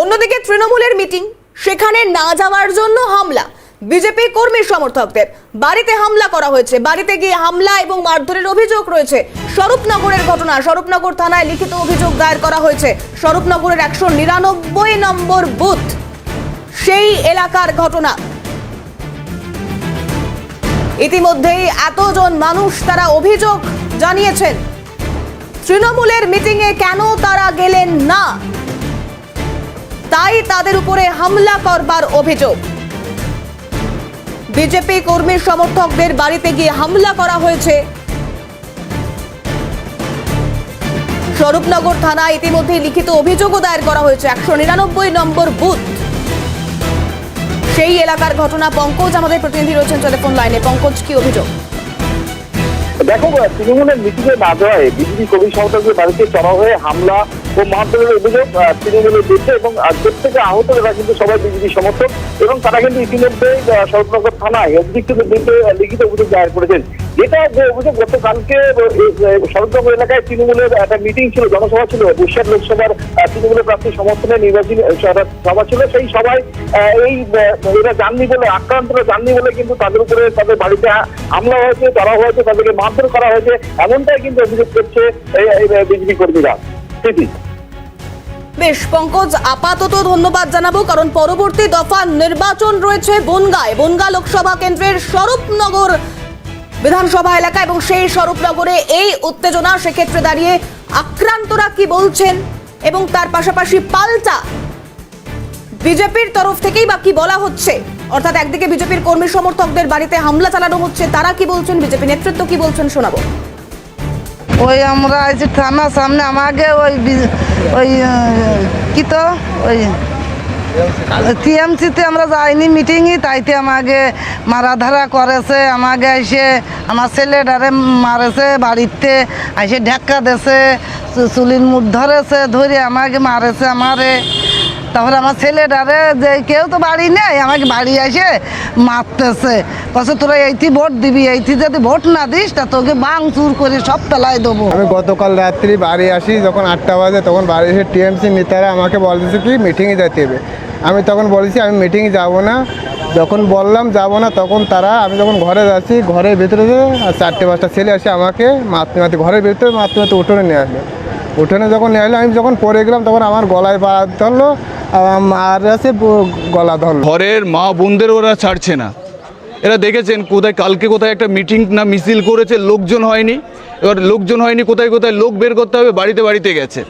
অন্যদিকে তৃণমূলের মিটিং, সেখানে না যাওয়ার জন্য হামলা। বিজেপি কর্মী সমর্থকদের, বাড়িতে হামলা করা হয়েছে। বাড়িতে গিয়ে হামলা এবং মারধরের অভিযোগ রয়েছে। স্বরূপনগরের ঘটনা, স্বরূপনগর থানায় লিখিত অভিযোগ দায়ের করা হয়েছে। স্বরূপনগরের একশো নিরানব্বই নম্বর বুথ, সেই এলাকার ঘটনা। ইতিমধ্যেই এতজন মানুষ তারা অভিযোগ জানিয়েছেন। তৃণমূলের মিটিংয়ে কেন তারা গেলেন না? তাই তাদের উপরে হামলা করবার অভিযোগ। বিজেপি কর্মী সমর্থকদের বাড়িতে গিয়ে হামলা করা হয়েছে। স্বরূপনগর থানায় ইতিমধ্যে লিখিত অভিযোগও দায়ের করা হয়েছে। একশো নিরানব্বই নম্বর বুথ। সেই এলাকার ঘটনা পঙ্কজ, আমাদের প্রতিনিধি রয়েছেন টেলিফোন লাইনে। পঙ্কজ, কি অভিযোগ? দেখো, তৃণমূলের মিটিংয়ে না বিজেপি কর্মী সমর্থকদের বাড়িতে চড়া হয়ে হামলা ও মারধরের অভিযোগ তৃণমূলের বিরুদ্ধে এবং প্রত্যেকে আহত এরা কিন্তু সবাই বিজেপি সমর্থক এবং তারা কিন্তু ইতিমধ্যে সড়কনগর থানায় অভিযুক্তদের বিরুদ্ধে লিখিত অভিযোগ দায়ের করেছেন। যেটা যে অভিযোগ গতকালকে সড়কনগর এলাকায় তৃণমূলের একটা মিটিং ছিল জনসভা ছিল বৈশাখ লোকসভার তৃণমূলের প্রার্থী সমর্থনে নির্বাচনী সভা ছিল। সেই আহ, এই এরা জাননি বলে আক্রান্তরা জাননি বলে কিন্তু তাদের উপরে তাদের বাড়িতে হামলা হয়েছে তারা হয়েছে তাদেরকে মারধর করা হয়েছে এমনটাই কিন্তু অভিযোগ করছে বিজেপি কর্মীরা। বেশ, পঙ্কজ, আপাতত ধন্যবাদ জানাব, কারণ পরবর্তী দফা নির্বাচন রয়েছে বনগায়। বনগা লোকসভা কেন্দ্রের স্বরূপনগর বিধানসভা এলাকা এবং সেই স্বরূপনগরে এই উত্তেজনা, সেক্ষেত্রে দাঁড়িয়ে আক্রান্তরা কি বলছেন এবং তার পাশাপাশি পাল্টা বিজেপির তরফ থেকেই বা কি বলা হচ্ছে? অর্থাৎ একদিকে বিজেপির কর্মী সমর্থকদের বাড়িতে হামলা চালানো হচ্ছে, তারা কি বলছেন? বিজেপি নেতৃত্ব কি বলছেন শোনাবো। ওই আমরা আছি থানার সামনে আমাকে ওই ওই কি তো? ওই টিএমসিতে আমরা যাইনি মিটিংই, তাইতে আমাকে মারাধারা করেছে, আমাকে এসে আমার ছেলেটারে মারেছে বাড়িতে এসে ঢাক্কা দেছে চুলির মুখ ধরেছে, ধরে আমাকে মারেছে আমারে। তারপরে আমার ছেলেটারে যে কেউ তো বাড়ি নেই, আমাকে বাড়ি এসে মারতেছে। কছে তোরা এইটি ভোট দিবি, এইটি যদি ভোট না দিস, তা তোকে চুর করে সব পেলাই দেবো। আমি গতকাল রাত্রি বাড়ি আসি, যখন আটটা বাজে, তখন বাড়ি এসে টিএমসি নেতারা আমাকে বলতেছে কি মিটিংয়ে যেতে হবে। আমি তখন বলেছি, আমি মিটিংয়ে যাব না। যখন বললাম যাব না, তখন তারা, আমি যখন ঘরে যাচ্ছি, ঘরের ভিতরে চারটে পাঁচটা ছেলে আসে আমাকে মারতে ঘরের ভিতরে মারতে উঠোনে নিয়ে আসলো। উঠোনে যখন নিয়ে আমি যখন পরে গেলাম, তখন আমার গলায় পা ধরলো আর আছে গলা ধরলো। ঘরের মা বোনদের ওরা ছাড়ছে না। এরা দেখেছেন কোথায়, কালকে কোথায় একটা মিটিং না মিছিল করেছে, লোকজন হয়নি। এবার লোকজন হয়নি, কোথায় কোথায় লোক বের করতে হবে, বাড়িতে বাড়িতে গেছে।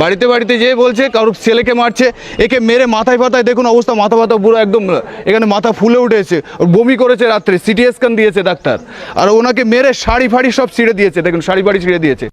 বাড়িতে বাড়িতে যেয়ে বলছে, কারোর ছেলেকে মারছে, একে মেরে মাথায় ফাতায় দেখুন অবস্থা, মাথা ফাতা পুরো একদম, এখানে মাথা ফুলে উঠেছে বমি করেছে রাত্রে, সিটি স্ক্যান দিয়েছে ডাক্তার। আর ওনাকে মেরে শাড়ি ফাড়ি সব ছিঁড়ে দিয়েছে, দেখুন, শাড়ি ফাড়ি ছিঁড়ে দিয়েছে।